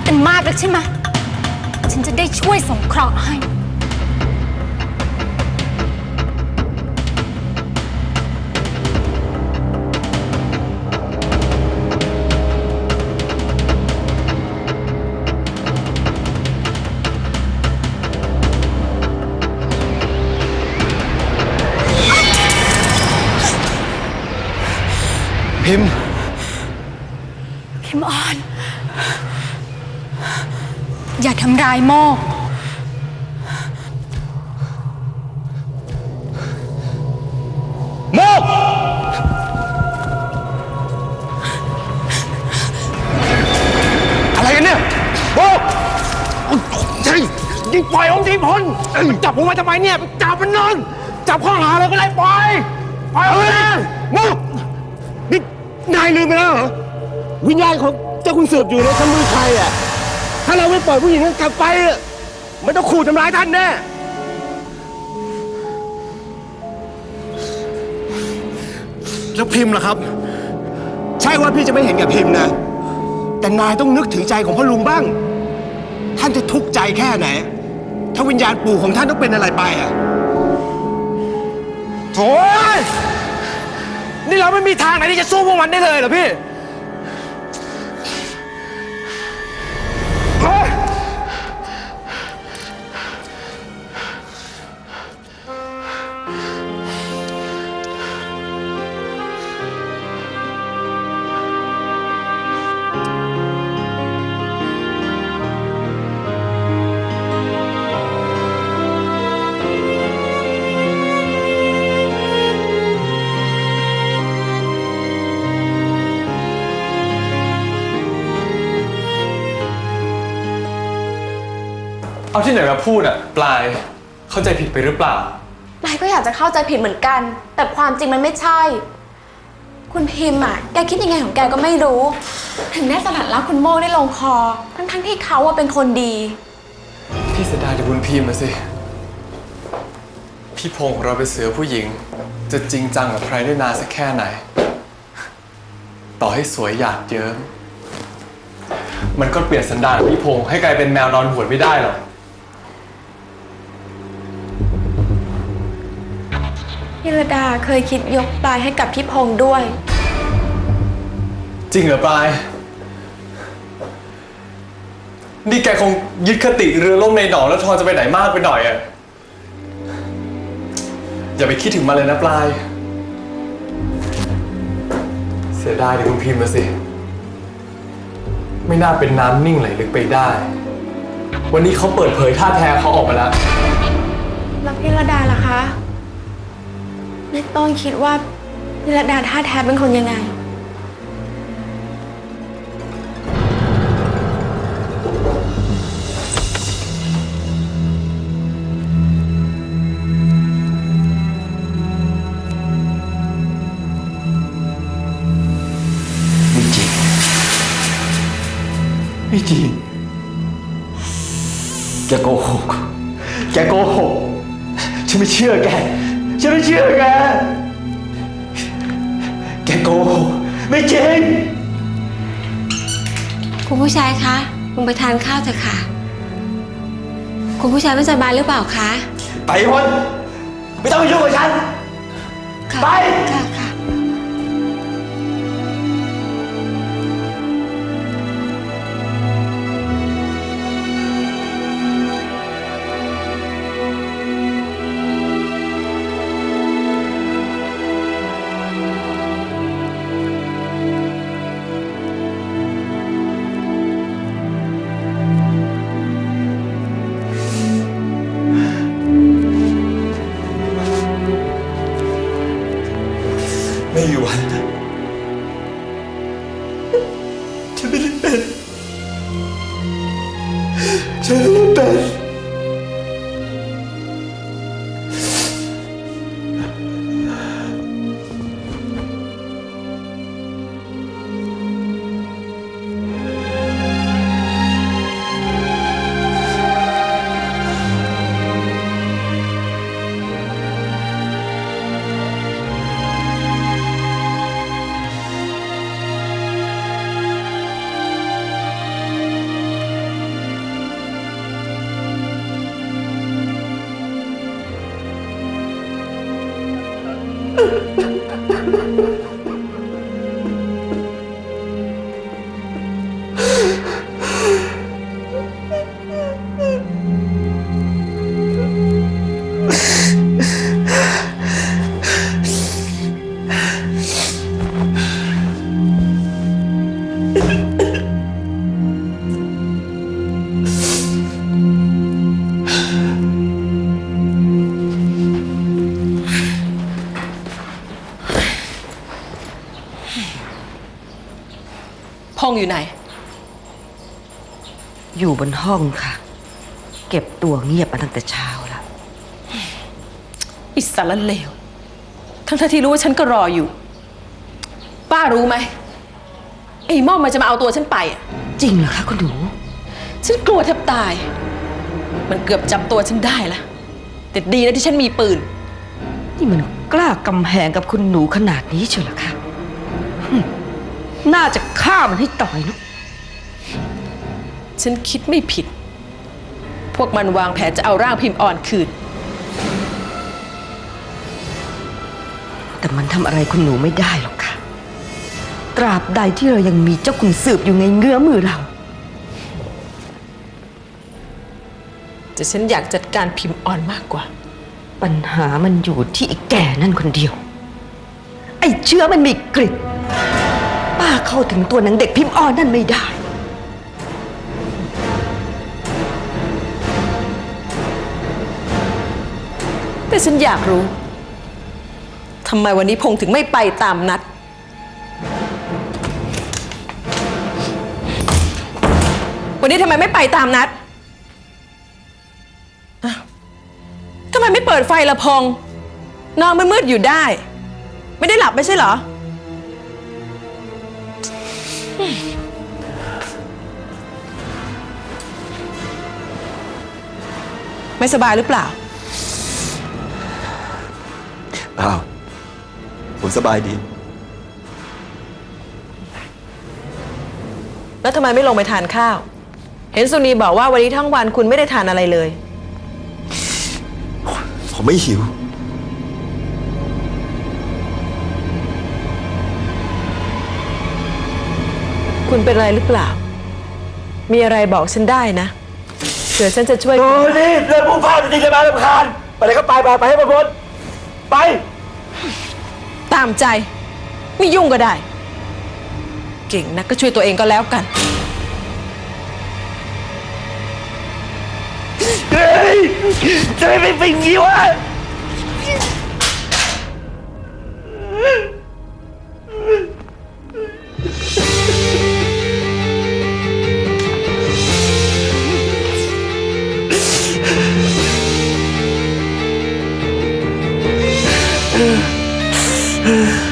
กกันมากแล้วใช่ไหม ฉันจะได้ช่วยสงเคราะห์ให้ พิมพ์ พิมออน อย่าทำร้ายโมโมอะไรกันเนี่ยโมใช่ยิงปล่อยองค์ทีพลจับผมไว้ทำไมเนี่ยจับมันนอน จับข้อหาอะไรก็ได้ปล่อยปล่อยเอาเลยโมนี่นายลืมไปแล้วเหรอวิญญาณของเจ้าคุณเสือบอยู่ในชั้นมือใครอะ ถ้าเราไม่ปล่อยผู้หญิงนั้นกลับไปอะมันต้องขู่ทำร้ายท่านแน่ แล้วพิมพ์ล่ะครับ ใช่ว่าพี่จะไม่เห็นแก่พิมพ์นะ แต่นายต้องนึกถึงใจของพ่อลุงบ้าง ท่านจะทุกข์ใจแค่ไหน ถ้าวิญญาณปู่ของท่านต้องเป็นอะไรไปอะโถ่ยนี่เราไม่มีทางไหนที่จะสู้พวกมันได้เลยเหรอพี่ เอาที่ไหนมาพูดอะปลายเข้าใจผิดไปหรือเปล่านายก็อยากจะเข้าใจผิดเหมือนกัน แต่ความจริงมันไม่ใช่ คุณพิมพ์อะ แกคิดยังไงของแกก็ไม่รู้ ถึงได้สลัดรักคุณโมได้ลงคอ ทั้งทั้งๆที่เขาว่าเป็นคนดี พี่เสียดายแต่บุญพิมพ์มาสิ พี่พงษ์ของเราเป็นเสือผู้หญิง จะจริงจังกับใครได้นานสักแค่ไหน ต่อให้สวยหยาดเยิ้มมันก็เปลี่ยนสันดานของพี่พงษ์ให้กลายเป็นแมวนอนหวนไม่ได้หรอก พิรดาเคยคิดยกปลายให้กับพี่พงษ์ด้วย จริงเหรอปลาย นี่แกคงยึดคติเรือล่มในหนองแล้วทอนจะไปไหนมากไปหน่อยอะอย่าไปคิดถึงมันเลยนะปลาย เสียดายเดี๋ยวคุณพิมพ์มาสิ ไม่น่าเป็นน้ำนิ่งไหลลึกไปได้ วันนี้เขาเปิดเผยท่าแท้เขาออกมาแล้ว แล้วพิรดาล่ะคะ ในต้นคิดว่าพิรดาท่าแท้เป็นคนยังไง ไม่จริง ไม่จริงแกโกหกแกโกหก ฉันไม่เชื่อแก ฉันไม่เชื่อแก แกโกหกไม่จริง คุณผู้ชายคะลงไปทานข้าวเถอะค่ะ คุณผู้ชายไม่สบายหรือเปล่าคะ ไปหมดไม่ต้องมายุ่งกับฉัน ค่ะ ไป Temelinde. 了。งอยู่ไหน อยู่บนห้องค่ะ เก็บตัวเงียบมาตั้งแต่เช้าแล้วอิสระเลว ทั้งทที่รู้ว่าฉันก็รออยู่ ป้ารู้ไหมไอ้ม่อมมันจะมาเอาตัวฉันไปอะจริงเหรอคะคุณหนู ฉันกลัวแทบตาย มันเกือบจับตัวฉันได้ละแต่ดีนะที่ฉันมีปืน นี่มันกล้ากำแหงกับคุณหนูขนาดนี้เชียวเหรอคะหึน่าจะ ฆ่ามันให้ตายเนอะฉันคิดไม่ผิด พวกมันวางแผนจะเอาร่างพิมพ์อ่อนคืน แต่มันทำอะไรคุณหนูไม่ได้หรอกค่ะ ตราบใดที่เรายังมีเจ้าคุณสืบอยู่ในเงื้อมือเรา แต่ฉันอยากจัดการพิมพ์อ่อนมากกว่า ปัญหามันอยู่ที่ไอ้แก่นั่นคนเดียว ไอ้เชื้อมันมีกลิ่นาเข้าถึงตัวนังเด็กพิมพ์อ่อนนั่นไม่ได้ แต่ฉันอยากรู้ทำไมวันนี้พงษ์ถึงไม่ไปตามนัด วันนี้ทำไมไม่ไปตามนัดอ้าวทำไมไม่เปิดไฟละพงษ์นอนมืดๆอยู่ได้ ไม่ได้หลับไม่ใช่เหรอ ไม่สบายหรือเปล่า อ้าว ผมสบายดี แล้วทำไมไม่ลงไปทานข้าว เห็นสุนีบอกว่าวันนี้ทั้งวันคุณไม่ได้ทานอะไรเลย ผมไม่หิว คุณเป็นอะไรหรือเปล่า มีอะไรบอกฉันได้นะ เผื่อฉันจะช่วย โอ้นี่เรื่องผู้พ่อจริงๆจะมาลำคาญไปไหนก็ไปไปไปให้มันพ้นไป ตามใจ ไม่ยุ่งก็ได้ เก่งนักก็ช่วยตัวเองก็แล้วกัน เฮ้ยจะไม่เป็นอย่างนี้วะ Ugh.